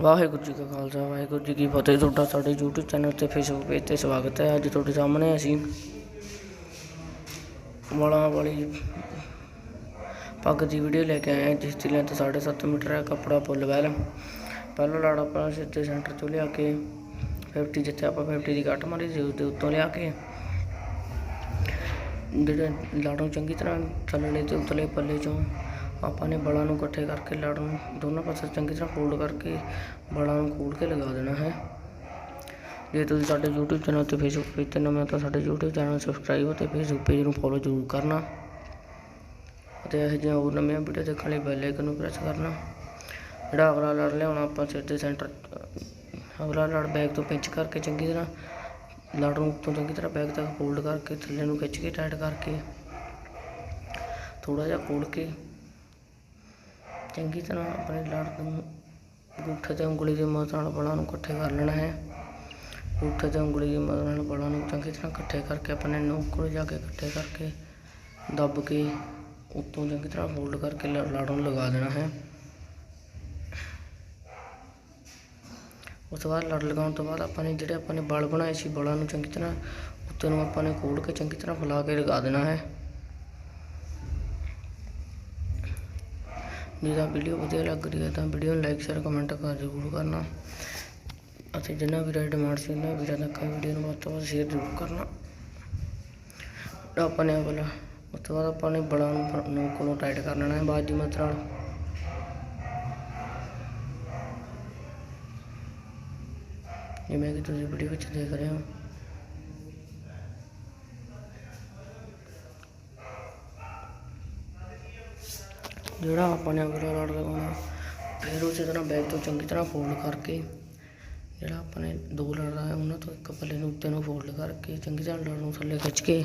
ਵਾਹਿਗੁਰੂ ਜੀ ਕਾ ਖਾਲਸਾ, ਵਾਹਿਗੁਰੂ ਜੀ ਕੀ ਫਤਿਹ। ਤੁਹਾਡਾ ਸਾਡੇ YouTube ਚੈਨਲ ਤੇ Facebook ਪੇਜ ਤੇ ਸਵਾਗਤ ਹੈ। ਅੱਜ ਤੁਹਾਡੇ ਸਾਹਮਣੇ ਅਸੀਂ ਵਾਲਾਂ ਵਾਲੀ ਪੱਗ ਦੀ ਵੀਡੀਓ ਲੈ ਕੇ ਆਏ ਹਾਂ, ਜਿਸ ਦੀ ਲੈਂਥ 7.5 ਮੀਟਰ ਹੈ, ਕੱਪੜਾ ਫੁੱਲ ਵੈਲ ਪਹਿਲਾਂ ਲਾੜਾ ਆਪਾਂ ਸਿੱਧੇ ਸੈਂਟਰ ਤੋਂ ਲਿਆ ਕੇ 50 ਜਿੱਥੇ ਆਪਾਂ 50 ਦੀ ਕੱਟ ਮਾਰੀ ਸੀ ਉਸ ਦੇ ਉੱਤੋਂ ਲਿਆ ਕੇ, ਜਿਹੜੇ ਲਾੜ ਚੰਗੀ ਤਰ੍ਹਾਂ ਥੱਲੇ ਤੇ ਉਤਲੇ ਪੱਲੇ ਚੋਂ ਆਪਾਂ ਨੇ ਬਲਾਂ ਨੂੰ ਇਕੱਠੇ ਕਰਕੇ ਲੜ ਨੂੰ, ਦੋਨੋਂ ਪਾਸੇ ਚੰਗੀ ਤਰ੍ਹਾਂ ਫੋਲਡ ਕਰਕੇ ਬਲਾਂ ਨੂੰ ਖੋਲ ਕੇ ਲਗਾ ਦੇਣਾ ਹੈ। ਜੇ ਤੁਸੀਂ ਸਾਡੇ YouTube ਚੈਨਲ ਤੇ Facebook ਪੇਜ ਤੇ ਨਵੇਂ ਹੋ ਤਾਂ ਸਾਡੇ YouTube ਚੈਨਲ ਨੂੰ ਸਬਸਕ੍ਰਾਈਬ ਅਤੇ Facebook ਪੇਜ ਨੂੰ ਫੋਲੋ ਜ਼ਰੂਰ ਕਰਨਾ ਅਤੇ ਇਹੋ ਜਿਹੀਆਂ ਹੋਰ ਨਵੀਆਂ ਵੀਡੀਓ ਦੇਖਣ ਲਈ ਬੈਲ ਆਈਕਨ ਨੂੰ ਪ੍ਰੈਸ ਕਰਨਾ। ਜਿਹੜਾ ਅਗਲਾ ਲੜ ਲਿਆਉਣਾ ਆਪਾਂ ਸਿਰ ਦੇ ਸੈਂਟਰ ਅਗਲਾ ਲੜ ਬੈਗ ਤੋਂ ਪਿੰਚ ਕਰਕੇ ਚੰਗੀ ਤਰ੍ਹਾਂ ਲੜ ਨੂੰ ਉੱਤੋਂ ਚੰਗੀ ਤਰ੍ਹਾਂ ਬੈਗ ਤੱਕ ਫੋਲਡ ਕਰਕੇ ਥੱਲੇ ਨੂੰ ਖਿੱਚ ਕੇ ਟਾਈਟ ਕਰਕੇ ਥੋੜਾ ਜਿਹਾ ਖੋਲ ਕੇ ਚੰਗੀ ਤਰ੍ਹਾਂ ਆਪਣੇ ਲੜ ਨੂੰ ਅੰਗੂਠੇ ਤੇ ਉਂਗਲੀ ਦੀ ਮਦਦ ਨਾਲ ਬਲਾਂ ਨੂੰ ਇਕੱਠੇ ਕਰ ਲੈਣਾ ਹੈ। ਅੰਗੂਠੇ ਤੇ ਉਂਗਲੀ ਦੀ ਮਦਦ ਨਾਲ ਬਲਾਂ ਨੂੰ ਚੰਗੀ ਤਰ੍ਹਾਂ ਇਕੱਠੇ ਕਰਕੇ ਆਪਣੇ ਨੋਕ ਕੋਲ ਜਾ ਕੇ ਇਕੱਠੇ ਕਰਕੇ ਦੱਬ ਕੇ ਉੱਤੋਂ ਚੰਗੀ ਤਰ੍ਹਾਂ ਫੋਲਡ ਕਰਕੇ ਲ- ਲੜ ਨੂੰ ਲਗਾ ਦੇਣਾ ਹੈ। ਉਸ ਤੋਂ ਬਾਅਦ ਲੜ ਲਗਾਉਣ ਤੋਂ ਬਾਅਦ ਆਪਾਂ ਨੇ ਜਿਹੜੇ ਆਪਾਂ ਨੇ ਬਲ ਬਣਾਏ ਸੀ ਬਲਾਂ ਨੂੰ ਚੰਗੀ ਤਰ੍ਹਾਂ ਉੱਤੇ ਨੂੰ ਆਪਾਂ ਨੇ ਖੋਲ ਕੇ ਚੰਗੀ ਤਰ੍ਹਾਂ ਫੈਲਾ ਕੇ ਲਗਾ ਦੇਣਾ ਹੈ। ਜੇ ਤਾਂ ਵੀਡੀਓ ਵਧੀਆ ਲੱਗ ਰਹੀ ਹੈ ਤਾਂ ਵੀਡੀਓ ਨੂੰ ਲਾਈਕ ਸ਼ੇਅਰ ਕਮੈਂਟ ਕਰ ਜ਼ਰੂਰ ਕਰਨਾ। ਅਤੇ ਜਿੰਨਾ ਵੀ ਰਾਈਡ ਡਿਮਾਂਡ ਸੀ, ਉਹਨਾਂ ਵੀਰਾਂ ਤੱਕ ਵੀਡੀਓ ਨੂੰ ਵੱਧ ਤੋਂ ਵੱਧ ਸ਼ੇਅਰ ਜ਼ਰੂਰ ਕਰਨਾ। ਆਪਾਂ ਨੇ ਅਗਲਾ ਉਸ ਤੋਂ ਬਾਅਦ ਆਪਾਂ ਨੇ ਬੜਾ ਨੂੰ ਨੂੰ ਕੋਲੋਂ ਟਾਈਟ ਕਰ ਲੈਣਾ ਹੈ, ਬਾਅਦ ਦੀ ਮਦਦ ਨਾਲ। ਜਿਵੇਂ ਕਿ ਤੁਸੀਂ ਵੀਡੀਓ ਵਿੱਚ ਦੇਖ ਰਹੇ ਹੋ ਜਿਹੜਾ ਆਪਾਂ ਨੇ ਅਗਲਾ ਰੋਡ ਲਗਾਉਣਾ, ਫਿਰ ਉਸੇ ਤਰ੍ਹਾਂ ਬੈਗ ਤੋਂ ਚੰਗੀ ਤਰ੍ਹਾਂ ਫੋਲਡ ਕਰਕੇ, ਜਿਹੜਾ ਆਪਾਂ ਨੇ ਦੋ ਲੜ ਹੈ ਉਹਨਾਂ ਤੋਂ ਇੱਕ ਪੱਲੇ ਨੂੰ ਉੱਤੇ ਨੂੰ ਫੋਲਡ ਕਰਕੇ, ਚੰਗੀ ਤਰ੍ਹਾਂ ਲੜ ਨੂੰ ਥੱਲੇ ਖਿੱਚ ਕੇ,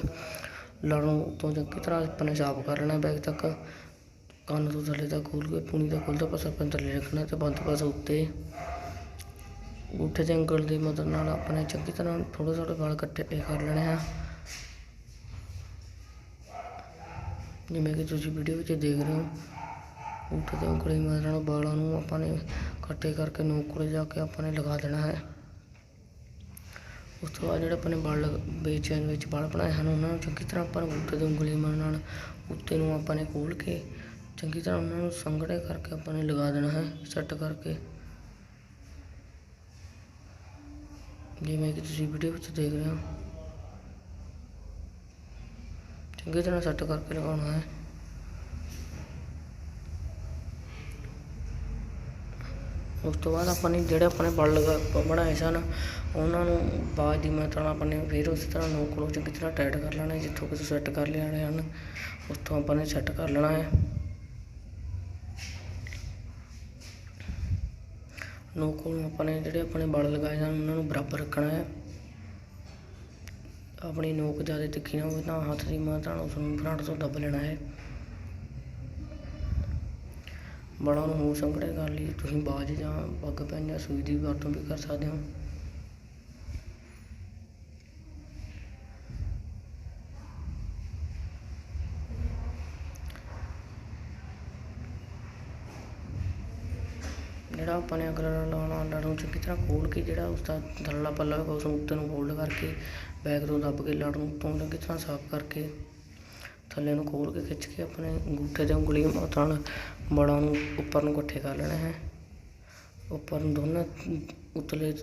ਲੜ ਨੂੰ ਉੱਤੋਂ ਚੰਗੀ ਤਰ੍ਹਾਂ ਆਪਾਂ ਨੇ ਸਾਫ਼ ਕਰ ਲੈਣਾ ਬੈਗ ਤੱਕ। ਕੰਨ ਤੋਂ ਥੱਲੇ ਤੱਕ ਖੋਲ ਕੇ, ਪੂਣੀ ਦਾ ਖੁੱਲ੍ਹਦਾ ਪਾਸਾ ਆਪਾਂ ਥੱਲੇ ਰੱਖਣਾ ਤੇ ਬੰਦ ਪਾਸਾ ਉੱਤੇ। ਅੰਗੂਠੇ ਦੇ ਅੰਗਲ ਦੀ ਮਦਦ ਨਾਲ ਆਪਣੇ ਚੰਗੀ ਤਰ੍ਹਾਂ ਥੋੜ੍ਹੇ ਥੋੜ੍ਹੇ ਵਾਲ ਕੱਟੇ ਕਰ ਲੈਣੇ ਆ। ਜਿਵੇਂ ਕਿ ਤੁਸੀਂ ਵੀਡੀਓ ਵਿੱਚ ਦੇਖ ਰਹੇ ਹੋ ਉੱਠ ਤੇ ਉਂਗਲੀ ਮਦਦ ਨਾਲ ਵਾਲਾਂ ਨੂੰ ਆਪਾਂ ਨੇ ਇਕੱਠੇ ਕਰਕੇ ਨੋਕ ਕੋਲ ਜਾ ਕੇ ਆਪਾਂ ਨੇ ਲਗਾ ਦੇਣਾ ਹੈ। ਉਸ ਤੋਂ ਬਾਅਦ ਜਿਹੜੇ ਆਪਾਂ ਨੇ ਵਾਲ ਬੇਚੈਨ ਵਿੱਚ ਵਾਲ ਬਣਾਏ ਹਨ, ਉਹਨਾਂ ਨੂੰ ਚੰਗੀ ਤਰ੍ਹਾਂ ਆਪਾਂ ਨੂੰ ਉੱਠ ਤੇ ਉਂਗਲੀ ਮਦਦ ਨਾਲ ਉੱਤੇ ਨੂੰ ਆਪਾਂ ਨੇ ਖੋਲ ਕੇ ਚੰਗੀ ਤਰ੍ਹਾਂ ਉਹਨਾਂ ਨੂੰ ਸੰਘੜੇ ਕਰਕੇ ਆਪਾਂ ਨੇ ਲਗਾ ਦੇਣਾ ਹੈ, ਸੈੱਟ ਕਰਕੇ। ਜਿਵੇਂ ਕਿ ਤੁਸੀਂ ਵੀਡੀਓ ਵਿੱਚ ਦੇਖ ਰਹੇ ਹੋ। ਚੰਗੀ ਤਰ੍ਹਾਂ ਸੈੱਟ ਕਰਕੇ ਲਗਾਉਣਾ ਹੈ। ਉਸ ਤੋਂ ਬਾਅਦ ਆਪਾਂ ਨੇ ਜਿਹੜੇ ਆਪਣੇ ਬਲ ਲਗਾ ਬਣਾਏ ਸਨ, ਉਹਨਾਂ ਨੂੰ ਬਾਅਦ ਦੀ ਮਦਦ ਨਾਲ ਆਪਾਂ ਨੇ ਫਿਰ ਉਸ ਤਰ੍ਹਾਂ ਨੋਕ ਨੂੰ ਚੰਗੀ ਤਰ੍ਹਾਂ ਟਾਈਟ ਕਰ ਲੈਣਾ ਜਿੱਥੋਂ ਕਿ ਸੈੱਟ ਕਰ ਲੈਣੇ ਹਨ ਉੱਥੋਂ ਆਪਾਂ ਨੇ ਸੈੱਟ ਕਰ ਲੈਣਾ ਹੈ। ਨੋਕ ਨੂੰ ਆਪਾਂ ਨੇ ਜਿਹੜੇ ਆਪਣੇ ਬਲ ਲਗਾਏ ਸਨ, ਉਹਨਾਂ ਨੂੰ ਬਰਾਬਰ ਰੱਖਣਾ ਹੈ। ਆਪਣੀ ਨੋਕ ਜ਼ਿਆਦਾ ਤਿੱਖੀ ਨਾ ਹੋਵੇ ਤਾਂ ਹੱਥ ਦੀ ਮਦਦ ਨਾਲ ਉਸ ਨੂੰ ਫਰੰਟ ਤੋਂ ਦੱਬ ਲੈਣਾ ਹੈ। ਬੜਾ ਨੂੰ ਹੋਰ ਸੰਕੜੇ ਕਰਨ ਲਈ ਤੁਸੀਂ ਬਾਜ ਜਾਂ ਪੱਗ ਪੈਨ ਜਾਂ ਸੂਈ ਦੀ ਵਰਤੋਂ ਵੀ ਕਰ ਸਕਦੇ ਹੋ। ਜਿਹੜਾ ਆਪਾਂ ਨੇ ਅਗਲਾ ਲਾਉਣਾ ਲੜ ਨੂੰ ਚੰਗੀ ਤਰ੍ਹਾਂ ਖੋਲ ਕੇ ਜਿਹੜਾ ਉਸ ਦਾ ਥੱਲੜਾ ਪੱਲਾ ਹੋਵੇਗਾ ਉਸ ਨੂੰ ਉੱਤੇ ਨੂੰ ਫੋਲਡ ਕਰਕੇ ਬੈਕ ਤੋਂ ਦੱਬ ਕੇ ਲੜ ਨੂੰ ਉੱਤੋਂ ਚੰਗੀ ਤਰ੍ਹਾਂ ਸਾਫ਼ ਕਰਕੇ। ਥੱਲੇ ਨੂੰ ਖੋਲ ਕੇ ਖਿੱਚ ਕੇ ਆਪਣੇ ਅੰਗੂਠੇ ਤੇ ਉਂਗਲੀ ਮਦਦ ਨਾਲ ਨੂੰ ਉੱਪਰ ਨੂੰ ਇਕੱਠੇ ਕਰ ਲੈਣਾ ਹੈ। ਉੱਪਰ ਨੂੰ ਦੋਨਾਂ ਉਤਲੇ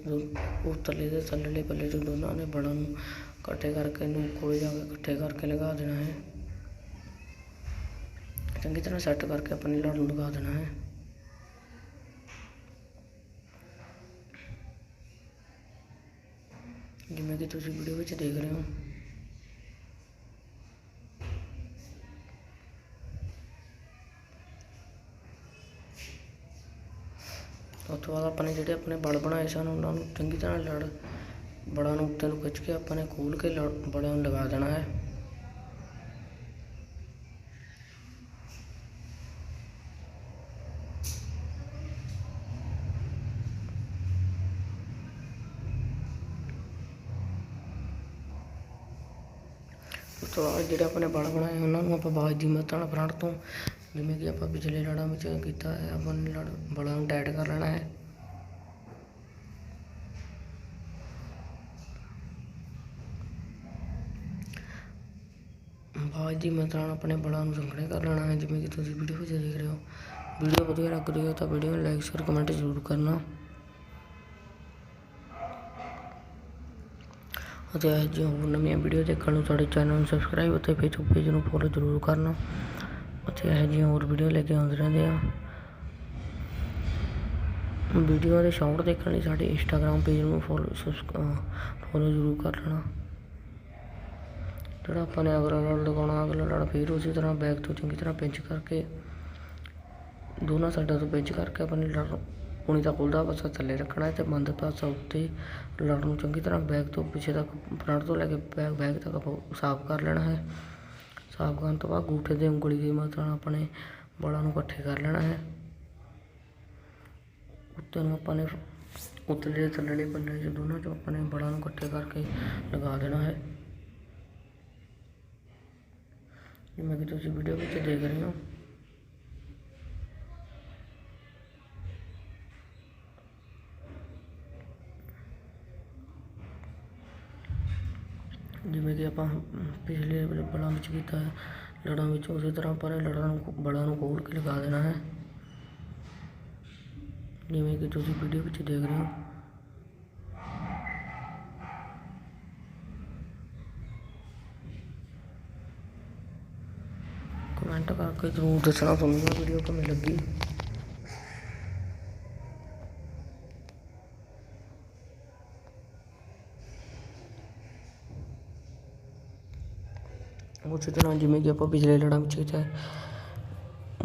ਉਤਲੇ ਦੇ ਥੱਲੇਲੇ ਪੱਲੇ ਤੋਂ ਦੋਨਾਂ ਨੇ ਬੜਾਂ ਨੂੰ ਇਕੱਠੇ ਕਰਕੇ ਨੂੰ ਕੋਲ ਜਾ ਕੇ ਇਕੱਠੇ ਕਰਕੇ ਲਗਾ ਦੇਣਾ ਹੈ। ਚੰਗੀ ਤਰ੍ਹਾਂ ਸੈੱਟ ਕਰਕੇ ਆਪਣੀ ਲੜ ਨੂੰ ਲਗਾ ਦੇਣਾ ਹੈ। ਜਿਵੇਂ ਕਿ ਤੁਸੀਂ ਵੀਡੀਓ ਵਿੱਚ ਦੇਖ ਰਹੇ ਹੋ ਉਸ ਤੋਂ ਬਾਅਦ ਆਪਾਂ ਨੇ ਜਿਹੜੇ ਆਪਣੇ ਬਲ ਬਣਾਏ ਸਨ, ਉਹਨਾਂ ਨੂੰ ਚੰਗੀ ਤਰ੍ਹਾਂ ਲੜ, ਬੜਾਂ ਨੂੰ ਉੱਤੇ ਨੂੰ ਖਿੱਚ ਕੇ ਆਪਾਂ ਨੇ ਖੋਲ ਕੇ ਬੜਾਂ ਨੂੰ ਲਗਾ ਦੇਣਾ ਹੈ। ਉਸ ਤੋਂ ਬਾਅਦ ਜਿਹੜੇ ਆਪਣੇ ਬਲ ਬਣਾਏ, ਉਹਨਾਂ ਨੂੰ ਆਪਾਂ ਬਾਜ ਦੀ ਮਦਦ ਨਾਲ ਫਰੰਟ ਤੋਂ ਜਿਵੇਂ ਕਿ ਆਪਾਂ ਪਿਛਲੇ ਲੜਾਂ ਵਿੱਚ ਕੀਤਾ ਹੈ, ਆਪਾਂ ਨੇ ਲੜ ਬਲਾਂ ਨੂੰ ਟਾਈਟ ਕਰ ਲੈਣਾ ਹੈ। ਬਾਅਦ ਦੀ ਮਤਲਬ ਆਪਣੇ ਬਲਾਂ ਨੂੰ ਸੰਘਣੇ ਕਰ ਲੈਣਾ ਹੈ, ਜਿਵੇਂ ਕਿ ਤੁਸੀਂ ਵੀਡੀਓ ਵਿੱਚ ਦੇਖ ਰਹੇ ਹੋ। ਵੀਡੀਓ ਵਧੀਆ ਲੱਗ ਰਹੀ ਹੋ ਤਾਂ ਵੀਡੀਓ ਨੂੰ ਲਾਈਕ ਸ਼ੇਅਰ ਕਮੈਂਟ ਜ਼ਰੂਰ ਕਰਨਾ। ਅਤੇ ਜੇ ਹੋਰ ਨਵੀਆਂ ਵੀਡੀਓ ਦੇਖਣ ਨੂੰ ਸਾਡੇ ਚੈਨਲ ਨੂੰ ਸਬਸਕ੍ਰਾਈਬ ਅਤੇ ਫੇਸਬੁੱਕ ਪੇਜ ਨੂੰ ਫੋਲੋ ਜ਼ਰੂਰ ਕਰਨਾ। ਅਤੇ ਇਹੋ ਜਿਹੀਆਂ ਹੋਰ ਵੀਡੀਓ ਲੈ ਕੇ ਆਉਂਦੇ ਰਹਿੰਦੇ ਆ। ਵੀਡੀਓ ਦੇ ਸ਼ਾਰਟ ਦੇਖਣ ਲਈ ਸਾਡੇ ਇੰਸਟਾਗ੍ਰam ਪੇਜ ਨੂੰ ਫੋਲੋ ਫੋਲੋ ਜ਼ਰੂਰ ਕਰ ਲੈਣਾ। ਜਿਹੜਾ ਆਪਾਂ ਨੇ ਅਗਲਾ ਲੜ ਲਗਾਉਣਾ, ਅਗਲਾ ਲੜ ਫਿਰ ਉਸੇ ਤਰ੍ਹਾਂ ਬੈਕ ਤੋਂ ਚੰਗੀ ਤਰ੍ਹਾਂ ਪਿੰਚ ਕਰਕੇ, ਦੋਨਾਂ ਸਾਈਡਾਂ ਤੋਂ ਪਿੰਚ ਕਰਕੇ ਆਪਣੇ ਲੜ ਉਣੀ ਦਾ ਖੁੱਲਦਾ ਪਾਸਾ ਥੱਲੇ ਰੱਖਣਾ ਹੈ ਤੇ ਬੰਦ ਪਾਸਾ ਉੱਤੇ ਲੜ ਨੂੰ ਚੰਗੀ ਤਰ੍ਹਾਂ ਬੈਕ ਤੋਂ ਪਿੱਛੇ ਤੱਕ ਫਰੰਟ ਤੋਂ ਲੈ ਕੇ ਬੈਕ ਬੈਕ ਤੱਕ ਸਾਫ਼ ਕਰ ਲੈਣਾ ਹੈ। ਸਾਫ਼ ਕਰਨ ਤੋਂ ਬਾਅਦ ਗੂਠੇ ਦੇ ਉਂਗਲੀ ਦੀ ਮਦਦ ਨਾਲ ਆਪਣੇ ਬਲਾਂ ਨੂੰ ਇਕੱਠੇ ਕਰ ਲੈਣਾ ਹੈ। ਉੱਤੇ ਨੂੰ ਆਪਾਂ ਨੇ ਉਤਲੇ ਤੇ ਥੱਲੜੇ ਪੰਨੇ ਚ ਦੋਨਾਂ ਚੋਂ ਆਪਣੇ ਬਲਾਂ ਨੂੰ ਇਕੱਠੇ ਕਰਕੇ ਲਗਾ ਦੇਣਾ ਹੈ। ਜਿਵੇਂ ਕਿ ਤੁਸੀਂ ਵੀਡੀਓ ਵਿੱਚ ਦੇਖ ਰਹੇ ਹੋ। ਜਿਵੇਂ ਕਿ ਆਪਾਂ ਪਿਛਲੇ ਬਲਾਂ ਵਿੱਚ ਕੀਤਾ ਹੈ, ਲੜਾਂ ਵਿੱਚ ਉਸੇ ਤਰ੍ਹਾਂ ਆਪਾਂ ਨੇ ਲੜਾਂ ਨੂੰ ਬਲਾਂ ਨੂੰ ਖੋਲ ਕੇ ਲਗਾ ਦੇਣਾ ਹੈ। ਜਿਵੇਂ ਕਿ ਤੁਸੀਂ ਵੀਡੀਓ ਵਿੱਚ ਦੇਖ ਰਹੇ ਹੋ। ਕਮੈਂਟ ਕਰਕੇ ਜ਼ਰੂਰ ਦੱਸਣਾ, ਤੁਹਾਨੂੰ ਵੀਡੀਓ ਕਿਵੇਂ ਲੱਗੀ। ਉਸੇ ਤਰ੍ਹਾਂ ਜਿਵੇਂ ਕਿ ਆਪਾਂ ਪਿਛਲੇ ਲੜਾਂ ਵਿੱਚ ਕੀਤਾ ਹੈ,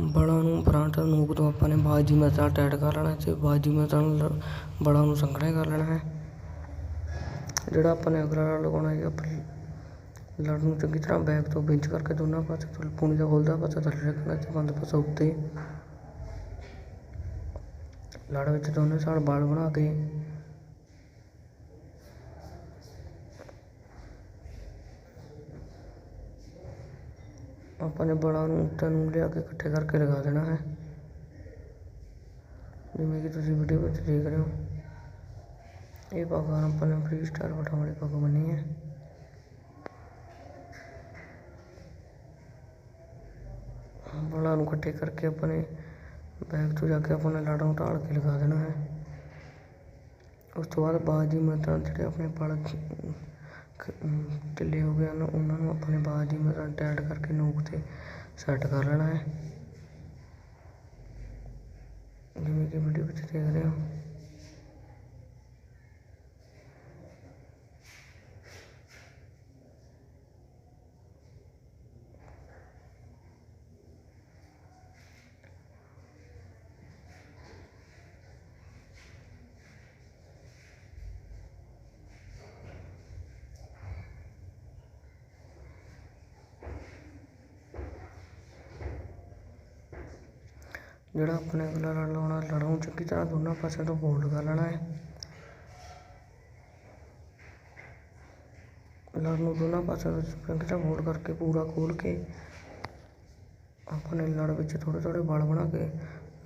ਬਲਾਂ ਨੂੰ ਫਰੰਟ ਨੂਕ ਤੋਂ ਆਪਾਂ ਨੇ ਬਾਜੀ ਮਦਦ ਨਾਲ ਟੈਟ ਕਰ ਲੈਣਾ ਤੇ ਬਾਜੀ ਮਦਦ ਨਾਲ ਲ- ਨੂੰ ਸੰਘਣੇ ਕਰ ਲੈਣਾ ਹੈ। ਜਿਹੜਾ ਆਪਾਂ ਨੇ ਅਗਲਾ ਲੜ ਲਗਾਉਣਾ ਹੈ ਆਪਣੇ ਲੜ ਨੂੰ ਚੰਗੀ ਤਰ੍ਹਾਂ ਬੈਕ ਤੋਂ ਬਿੰਚ ਕਰਕੇ ਦੋਨਾਂ ਪਾਸੇ ਤੋਂ ਪੂਣੀ ਦਾ ਖੁੱਲਦਾ ਪਾਸਾ ਥੱਲੇ ਰੱਖਣਾ ਤੇ ਬੰਦ ਪਾਸਾ ਉੱਤੇ। ਲੜ ਵਿੱਚ ਦੋਨੇ ਸਾਲ ਬਾਲ ਬਣਾ ਕੇ ਆਪਾਂ ਨੇ ਬਲਾਂ ਨੂੰ ਉੱਤੇ ਨੂੰ ਲਿਆ ਕੇ ਇਕੱਠੇ ਕਰਕੇ ਲਗਾ ਦੇਣਾ ਹੈ। ਜਿਵੇਂ ਕਿ ਤੁਸੀਂ ਵੀਡੀਓ ਵਿੱਚ ਦੇਖ ਰਹੇ ਹੋ। ਇਹ ਪੱਗ ਆਪਾਂ ਨੇ ਫ੍ਰੀ ਸਟਾਈਲ ਬਟਾਂ ਵਾਲੀ ਪੱਗ ਬੰਨੀ ਹੈ ਬਲਾਂ ਨੂੰ ਇਕੱਠੇ ਕਰਕੇ ਆਪਣੇ ਬੈਗ ਤੋਂ ਜਾ ਕੇ ਆਪਾਂ ਨੇ ਲੜਾਂ ਨੂੰ ਢਾਲ ਕੇ ਲਗਾ ਦੇਣਾ ਹੈ। ਉਸ ਤੋਂ ਬਾਅਦ ਬਾਜ ਦੀ ਮਦਦ ਜਿਹੜੇ ਆਪਣੇ ਪਲ ਢਿੱਲੇ ਹੋ ਗਏ ਹਨ। ਉਹਨਾਂ ਨੂੰ ਆਪਣੇ ਬਾਜ ਦੀ ਮਦਦ ਨਾਲ ਟੈਟ ਕਰਕੇ ਨੋਕ ਤੇ ਸੈੱਟ ਕਰ ਲੈਣਾ ਹੈ। ਜਿਵੇਂ ਕਿ ਵੀਡੀਓ ਵਿੱਚ ਦੇਖ ਰਹੇ ਹੋ। ਜਿਹੜਾ ਆਪਣੇ ਅਗਲਾ ਲੜ ਲਾਉਣਾ ਲੜ ਨੂੰ ਚੰਗੀ ਤਰ੍ਹਾਂ ਦੋਨਾਂ ਪਾਸਿਆਂ ਤੋਂ ਫੋਲਡ ਕਰ ਲੈਣਾ ਹੈ। ਲੜ ਨੂੰ ਦੋਨਾਂ ਪਾਸਿਆਂ ਤੋਂ ਚੰਗੀ ਤਰ੍ਹਾਂ ਫੋਲਡ ਕਰਕੇ ਪੂਰਾ ਖੋਲ ਕੇ ਆਪਣੇ ਲੜ ਵਿੱਚ ਥੋੜ੍ਹੇ ਥੋੜ੍ਹੇ ਬਲ ਬਣਾ ਕੇ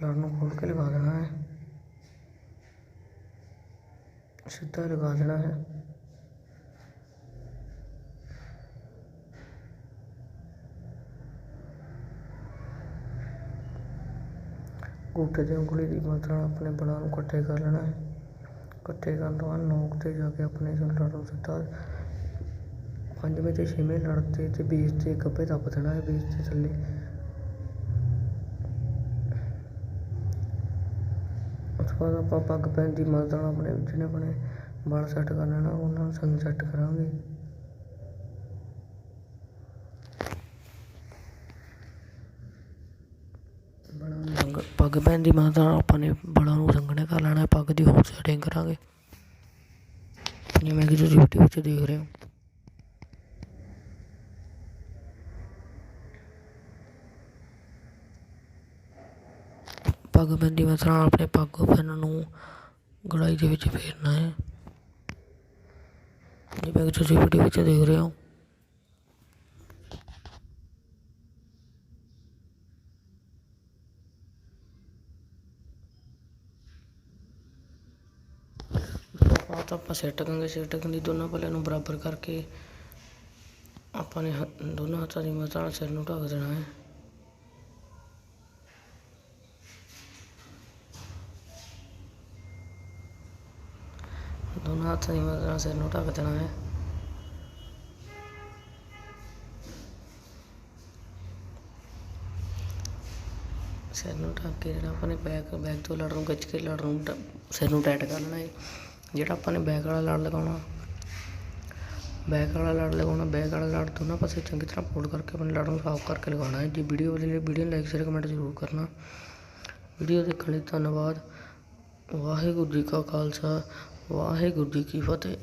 ਲੜ ਨੂੰ ਖੋਲ ਕੇ ਲਗਾ ਦੇਣਾ ਹੈ। ਸਿੱਧਾ ਲਗਾ ਦੇਣਾ ਹੈ। ਅੰਗੂਠੇ ਦੀ ਉਂਗਲੀ ਦੀ ਮਦਦ ਨਾਲ ਆਪਣੇ ਬਲਾਂ ਨੂੰ ਇਕੱਠੇ ਕਰ ਲੈਣਾ ਹੈ। ਇਕੱਠੇ ਕਰਨ ਤੋਂ ਬਾਅਦ ਨੋਕ ਤੇ ਜਾ ਕੇ ਆਪਣੇ ਇਸ ਲੜ ਨੂੰ ਸਿੱਧਾ। ਪੰਜਵੇਂ ਤੇ ਛੇਵੇਂ ਲੜ ਤੇ ਤੇ ਬੇਸ ਤੇ ਗੱਭੇ ਦੱਬ ਦੇਣਾ ਹੈ ਬੇਸ ਦੇ ਥੱਲੇ। ਉਸ ਤੋਂ ਬਾਅਦ ਆਪਾਂ ਪੱਗ ਪੈਣ ਦੀ ਮਦਦ ਨਾਲ ਆਪਣੇ ਜਿਹੜੇ ਆਪਣੇ ਬਲ ਸੈੱਟ ਕਰ ਲੈਣਾ, ਉਹਨਾਂ ਨੂੰ ਸੰਗ ਸੈੱਟ ਕਰਾਂਗੇ ਬੜਾ ਰੰਗ ਪੱਗ ਪੈਨ ਦੀ ਮਦਦ ਨਾਲ ਆਪਾਂ ਨੇ ਬੜਾ ਨੂੰ ਰੰਗਣੇ ਕਰ ਲੈਣਾ, ਪੱਗ ਦੀ ਹੋਰ ਸੈਟਿੰਗ ਕਰਾਂਗੇ। ਜਿਵੇਂ ਕਿ ਤੁਸੀਂ ਵੀਡੀਓ ਵਿੱਚ ਦੇਖ ਰਹੇ ਹੋ। ਪੱਗ ਪੈਨ ਦੀ ਮਦਦ ਨਾਲ ਆਪਣੇ ਪੱਗ ਪੈਨ ਨੂੰ ਗੜਾਈ ਦੇ ਵਿੱਚ ਫੇਰਨਾ ਹੈ। ਜਿਵੇਂ ਕਿ ਤੁਸੀਂ ਵੀਡੀਓ ਵਿੱਚ ਦੇਖ ਰਹੇ ਹੋ ਬਾਅਦ ਆਪਾਂ ਸੈੱਟ ਕਰਾਂਗੇ ਸੈੱਟ ਕਰਨ ਦੋਨਾਂ ਪੱਲਿਆਂ ਨੂੰ ਬਰਾਬਰ ਕਰਕੇ ਆਪਾਂ ਨੇ ਦੋਨਾਂ ਹੱਥਾਂ ਦੀ ਮਦਦ ਨਾਲ ਸਿਰ ਨੂੰ ਢੱਕ ਦੇਣਾ ਹੈ। ਦੋਨਾਂ ਹੱਥਾਂ ਦੀ ਮਦਦ ਨਾਲ ਸਿਰ ਨੂੰ ਢੱਕ ਦੇਣਾ ਹੈ। ਸਿਰ ਨੂੰ ਢੱਕ ਕੇ ਜਿਹੜਾ ਆਪਾਂ ਨੇ ਬੈਕ ਬੈਕ ਤੋਂ ਲੜ ਨੂੰ ਖਿੱਚ ਕੇ ਲੜ ਨੂੰ ਸਿਰ ਨੂੰ ਟਾਈਟ ਕਰ ਲੈਣਾ ਹੈ। ਜਿਹੜਾ ਆਪਾਂ ਨੇ ਬੈਕ ਵਾਲਾ ਲੜ ਲਗਾਉਣਾ। ਬੈਕ ਵਾਲਾ ਲੜ ਲਗਾਉਣਾ ਬੈਕ ਵਾਲਾ ਲੜ ਦੋਨਾਂ ਪਾਸੇ ਚੰਗੀ ਤਰ੍ਹਾਂ ਫੋਲਡ ਕਰਕੇ ਆਪਣੇ ਲੜ ਨੂੰ ਸਾਫ਼ ਕਰਕੇ ਲਗਾਉਣਾ ਹੈ। ਜੀ ਵੀਡੀਓ ਵਧੀਆ ਲੱਗੇ ਵੀਡੀਓ ਨੂੰ ਲਾਈਕ ਸ਼ੇਅਰ ਕਮੈਂਟ ਜ਼ਰੂਰ ਕਰਨਾ। ਵੀਡੀਓ ਦੇਖਣ ਲਈ ਧੰਨਵਾਦ। ਵਾਹਿਗੁਰੂ ਜੀ ਕਾ ਖਾਲਸਾ, ਵਾਹਿਗੁਰੂ ਜੀ ਕੀ ਫਤਿਹ।